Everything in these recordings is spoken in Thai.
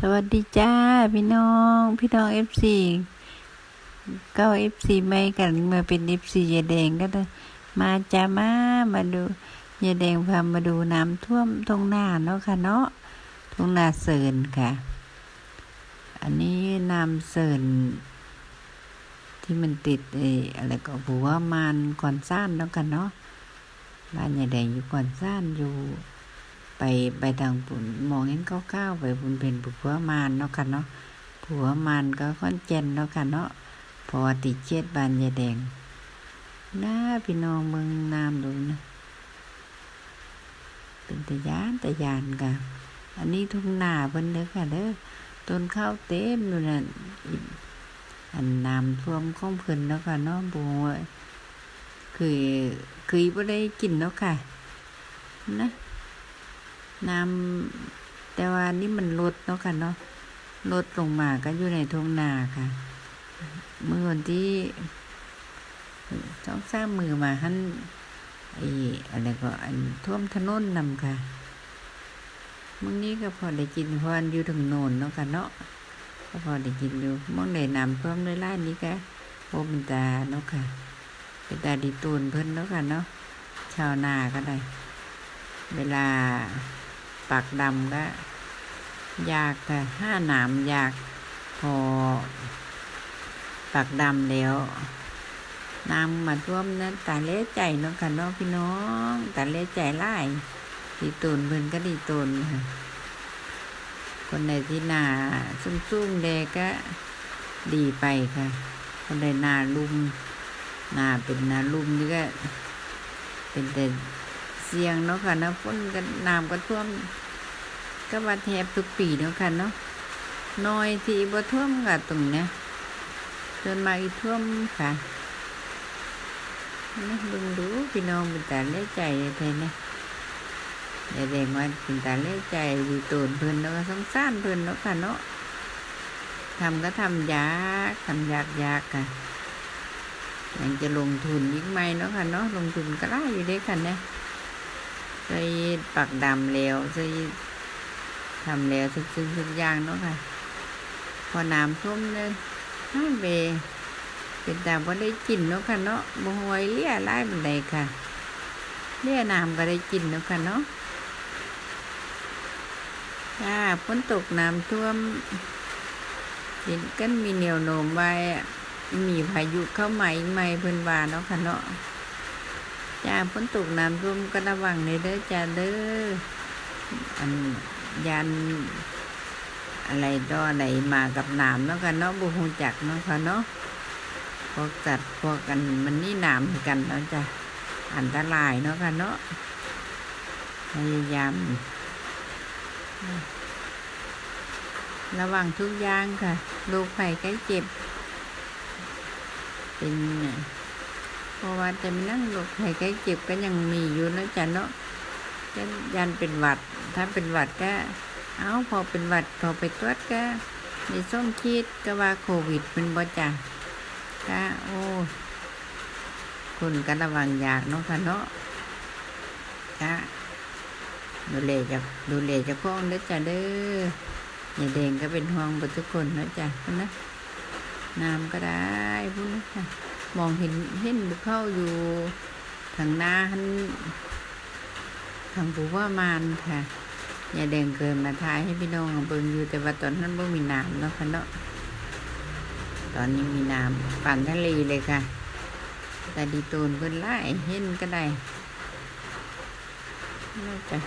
สวัสดีจ้า พี่น้อง พี่น้องเอฟซีเก้าเอฟซีไม่กันมาเป็นเอฟซียายแดงก็ได้มาจ้ามามาดูยายแดงพามาดูน้ำท่วมตรงหน้าเนาะค่ะเนาะตรงหน้าเสินค่ะ อันนี้น้ำเสินที่มันติดไอ้อะไรก็บัวมันก่อนซ่านเนาะค่ะเนาะบ้านยาแดงอยู่ก่อนซ่านอยู่ ไปไปทางปุ่นมองเห็นก้าวๆไปบุญเป็นผัวมานเนาะค่ะเนาะผัวมานก็ค่อนเจนเนาะค่ะเนาะพอติเจ็ดบานยาแดงน้าพี่น้องเมืองน้ำดูนะเป็นตะยานตะยานค่ะอันนี้ทุ่งนาเพิ่นเด้อค่ะเด้อต้นข้าวเต็มอยู่นั่นอันน้ำท่วมของเพิ่นเนาะค่ะเนาะบัวคือคือบ่ได้กินเนาะค่ะนะ น้ำแต่ว่านี่มันลดเนาะค่ะเนาะลดลงมาก็อยู่ในทุ่งนาค่ะ เมื่อวันที่ต้องสร้างมือมาหันไอ้อะไรก็อันท่วมถนนนำค่ะมื้อนี้ก็พอได้กินพอนอยู่ถึงโนนเนาะค่ะเนาะก็พอได้กินอยู่มองได้น้ำเพิ่มได้ไล่นี้ก็โอเป็นตาเนาะค่ะเป็นตาดีตูนเพิ่นเนาะค่ะเนาะชาวนาก็ได้ เวลา ปากดำก็ยากค่ห้าหนามอยากพอปากดำแล้วนำมาท่วมนั้นตาเละใจเนาะค่ะน้องพี่น้องตาเละใจไล่ดีตูนเพิ่นก็ดีตูนค่ะคนใดที่นาซุ่มๆแดก็ดีไปค่ะ คนใดหนาลุ่มนาเป็นนาลุ่มนี่ก็เป็นแต่ เสียงเนาะค่ะนะฝนกันน้ำก็ท่วมก็ว่าแทบทุกปีเนาะค่ะเนาะน้อยที่บ่ท่วมกับตรงเนี้ยจนมาอีท่วมค่ะนะลุงดูพี่น้องเป็นตาเล่ใจเทเนี่ยแดงว่าเป็นตาเล่ใจดีตูนเพิ่นเนาะสงสารเพิ่นเนาะค่ะเนาะทำก็ทำยากทำยากยากค่ะยังจะลงทุนยิ่งไหมเนาะค่ะเนาะลงทุนก็ได้อยู่ด้ค่ะเนี่ย ใส่ปักดำแล้วใส่ทำแล้วทุกสิ่งทุกอย่างเนาะค่ะ พอน้ำท่วมเลยห้าเบเป็นตาบ่ได้กินเนาะค่ะเนาะบ่หวยเลี้ยไล่บันไดค่ะเลี้ยน้ำก็ได้กินเนาะค่ะเนาะจ้าฝนตกน้ำท่วมเห็นกันมีแนวโน้มไว้มีพายุเข้ามาอีกไหมเพิ่นว่าเนาะค่ะเนาะ จ้าฝนตกน้ำท่วมก็ระวังในเด้อจ้าเด้ออันยันอะไรดออะไรมากับน้ำเนาะกันเนาะบุหูจักเนาะค่ะเนาะพวกสัตว์พวกกันมันนี่น้ำเหมือนกันเนาะจ้ะอันตรายเนาะค่ะเนาะพยายามระวังทุกอย่างค่ะโรคภัยไข้เจ็บ เป็น ราะว่าจะมีนั่งโรคภัยไข้เจ็บก็ยังมีอยู่นะจ๊ะเนาะก็ยันเป็นหวัด ถ้าเป็นหวัดก็ เอาพอเป็นหวัดพอไปตรวจก็มีส้มคิดก็ว่าโควิดเป็นบ่จ้ะก็โอ้คุณก็ระวังยากเนาะค่ะเนาะก็ดูแลจะดูแลจะพ้องเด้อจ้ะเด้ออย่าแดงก็เป็นห่วงหมดทุกคนนะจ๊ะนนะน้ำก็ได้พุ่นนะค่ะ มองเห็นเห็นบุเข้าอยู่ทางหน้าหันทางผู้ว่ามานค่ะยาแดงเกินมาทายให้พี่น้องเบิ่งอยู่แต่ว่าตอนนั้นบ่มีน้ำเนาะค่ะเนาะตอนนี้มีน้ำปั่นทะเลเลยค่ะ แต่ดีตูนเพิ่นไล่เห็นก็ได้น่าจะ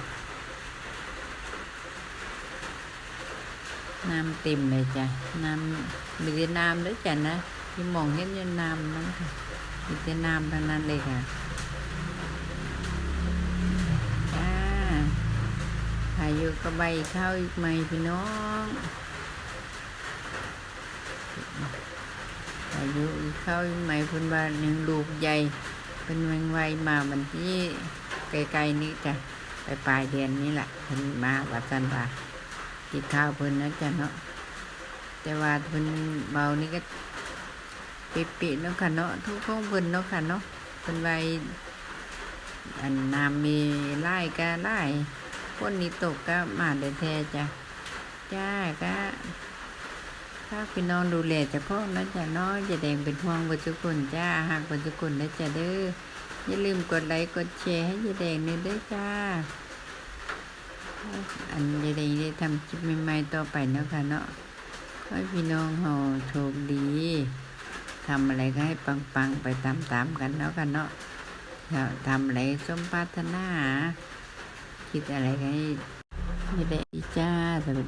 น้ำเต็มเลยจ้ะน้ำมีน้ำเลยจ้ะนะ ที่มองเห็นยันน้ำนั้นค่ะมีแต่น้ำทั้งนั้นเลยค่ะจ้าพายุกระใบเข้าอีกไหมพี่น้องพายุเข้าอีกไหมเพิ่นว่าหนึ่งลูกใหญ่ เป็นแมงไวมาวันที่ไกลๆนี้จ้ะไปปลายเดือนนี้แหละเพิ่นมาวัดจันทร์ว่ากินข้าวเพิ่นนะจ้ะเนาะแต่ว่าเพิ่นเบานี่ก็ ปิปิเนาะค่ะเนาะทุกของเพิ่นเนาะค่ะเนาะเพิ่นไว้อันน้ำมีไล่ก็ไล่ฝนนี้ตกก็มาได้แท้จ้ะจ้าก็ถ้าพี่น้องดูแลเจะพ่อนะจ้ะเนาะอย่าแดงเป็นห่วงบทุคนจ้าหากบทุคนนะจ้ะเด้ออย่าลืมกดไลค์กดแชร์ให้ยายแดงนี่ด้วยจ้า อันยายแดงได้ทำคลิปใหม่ๆต่อไปเนาะค่ะเนาะขอให้พี่น้องเฮาโชคดี ทำอะไรก็ให้ปังๆไปตามๆกันเนาะกันเนาะทำอะไรสมปรารถนา คิดอะไรก็ให้ไม่ได้จ้าสวัสดี